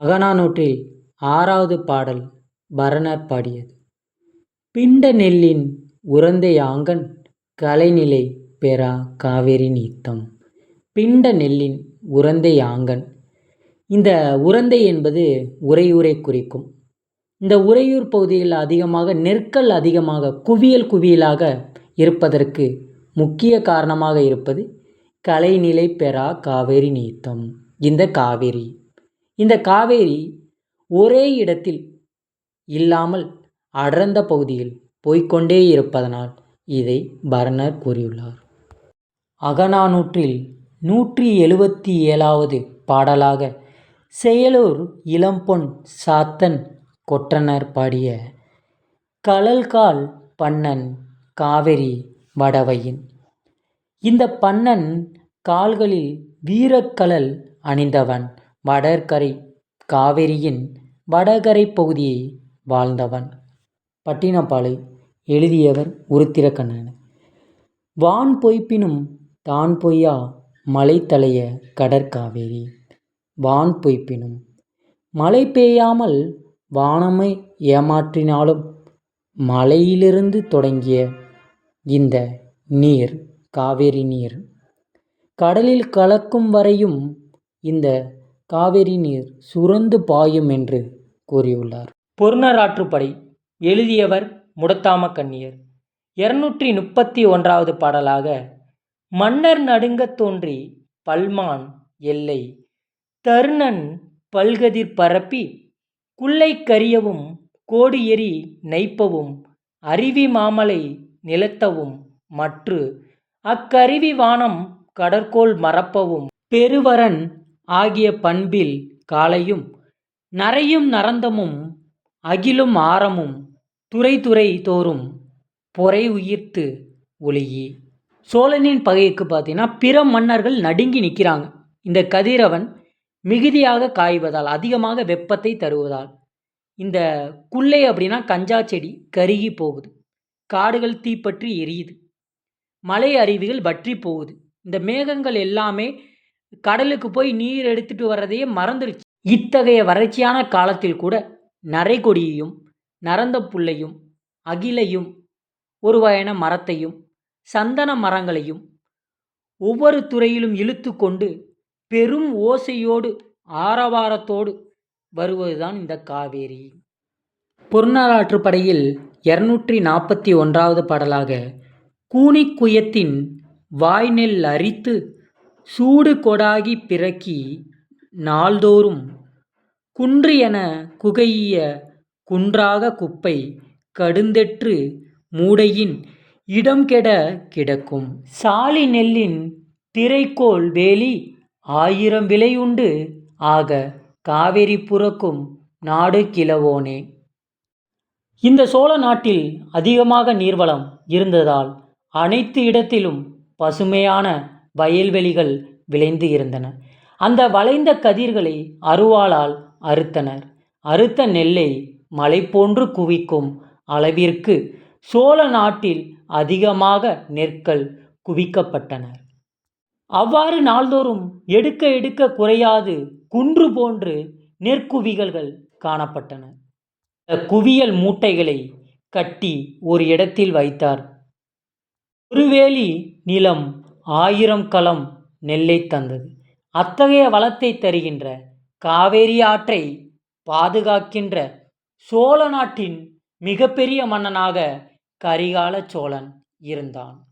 அகநானூற்றில் ஆறாவது பாடல் பரணர் பாடியது. பிண்ட நெல்லின் உறந்தை ஆங்கன் கலைநிலை பெறா காவேரி நீத்தம். பிண்ட நெல்லின் உறந்தையாங்கண் இந்த உறந்தை என்பது உறையூரை குறிக்கும். இந்த உறையூர் பகுதியில் அதிகமாக நெற்கள் அதிகமாக குவியல் குவியலாக இருப்பதற்கு முக்கிய காரணமாக இருப்பது கலைநிலை பெறா காவேரி நீத்தம். இந்த காவேரி இந்த காவேரி ஒரே இடத்தில் இல்லாமல் அடர்ந்த பகுதியில் போய்க்கொண்டே இருப்பதனால் இதை பர்னர் கூறியுள்ளார். அகநானூற்றில் நூற்றி எழுபத்தி ஏழாவது பாடலாக செயலூர் இளம்பொன் சாத்தன் கொற்றனர் பாடிய கலல்கால் பண்ணன் காவிரி வடவையின். இந்த பண்ணன் கால்களில் வீரக்கலல் அணிந்தவன். வடகரை காவிரியின் வடகரை பகுதியை வாழ்ந்தவன். பட்டினப்பாலை எழுதியவர் உருத்திரக்கண்ணன். வான் பொய்ப்பினும் தான் பொய்யா மலை தழைய கடற்காவேரி வான் பொய்ப்பினும் மழை பெய்யாமல் வானமை ஏமாற்றினாலும் மலையிலிருந்து தொடங்கிய இந்த நீர் காவேரி நீர் கடலில் கலக்கும் வரையும் இந்த காவிரி நீர் சுரந்து பாயும் என்று கூறியுள்ளார். பொருணராற்றுப்படை எழுதியவர் முடத்தாம கண்ணியர். இருநூற்றி முப்பத்தி ஒன்றாவது பாடலாக மன்னர் நடுங்கத் தோன்றி பல்மான் எல்லை தருணன் பல்கதிர் பரப்பி குல்லை கரியவும் கோடு எரி நைப்பவும் அருவி மாமலை நிலத்தவும் மற்று அக்கருவி வானம் கடற்கோள் மறப்பவும் பெருவரன் ஆகிய பண்பில் காலையும் நரையும் நரந்தமும் அகிலும் ஆரமும் துறை துறை தோறும் பொறை உயிர்த்து ஒளியி. சோழனின் பகைக்கு பார்த்தீங்கன்னா பிற மன்னர்கள் நடுங்கி நிற்கிறாங்க. இந்த கதிரவன் மிகுதியாக காய்வதால் அதிகமாக வெப்பத்தை தருவதால் இந்த குள்ளை அப்படின்னா கஞ்சா செடி கருகி போகுது. காடுகள் தீப்பற்றி எரியுது. மலை அருவிகள் வற்றி போகுது. இந்த மேகங்கள் எல்லாமே கடலுக்கு போய் நீர் எடுத்துட்டு வர்றதையே மறந்துடுச்சு இத்தகைய வறட்சியான காலத்தில் கூட நரைகொடியையும் நரந்த புல்லையும் அகிலையும் ஒரு வகையான மரத்தையும் சந்தன மரங்களையும் ஒவ்வொரு துறையிலும் இழுத்து கொண்டு பெரும் ஓசையோடு ஆரவாரத்தோடு வருவதுதான் இந்த காவேரி. பொருநாளாற்றுப்படையில் இரநூற்றி நாற்பத்தி ஒன்றாவது பாடலாக கூனிக்குயத்தின் வாய்நெல் அரித்து சூடு கொடாகி பிறக்கி நாள்தோறும் குன்று என குகைய குன்றாக குப்பை கடுந்தெற்று மூடையின் இடம் கெட கிடக்கும். சாலி நெல்லின் திரைக்கோள் வேலி ஆயிரம் விலையுண்டு ஆக காவிரி புறக்கும் நாடு கிழவோனே இந்த சோழ நாட்டில் அதிகமாக நீர்வளம் இருந்ததால் அனைத்து இடத்திலும் பசுமையான வயல்வெளிகள் விளைந்து இருந்தன. அந்த வளைந்த கதிர்களை அருவாளால் அறுத்தனர். அறுத்த நெல்லை மலை போன்று குவிக்கும் அளவிற்கு சோழ நாட்டில் அதிகமாக நெற்கள் குவிக்கப்பட்டனர். அவ்வாறு நாள்தோறும் எடுக்க எடுக்க குறையாது குன்று போன்று நெற்குவிகள்கள் காணப்பட்டன. குவியல் மூட்டைகளை கட்டி ஒரு இடத்தில் வைத்தார். ஒருவேலி நிலம் ஆயிரம் களம் நெல்லை தந்தது. அத்தகைய வளத்தை தருகின்ற காவேரி ஆற்றை பாதுகாக்கின்ற சோழ நாட்டின் மிகப்பெரிய மன்னனாக கரிகால சோழன் இருந்தான்.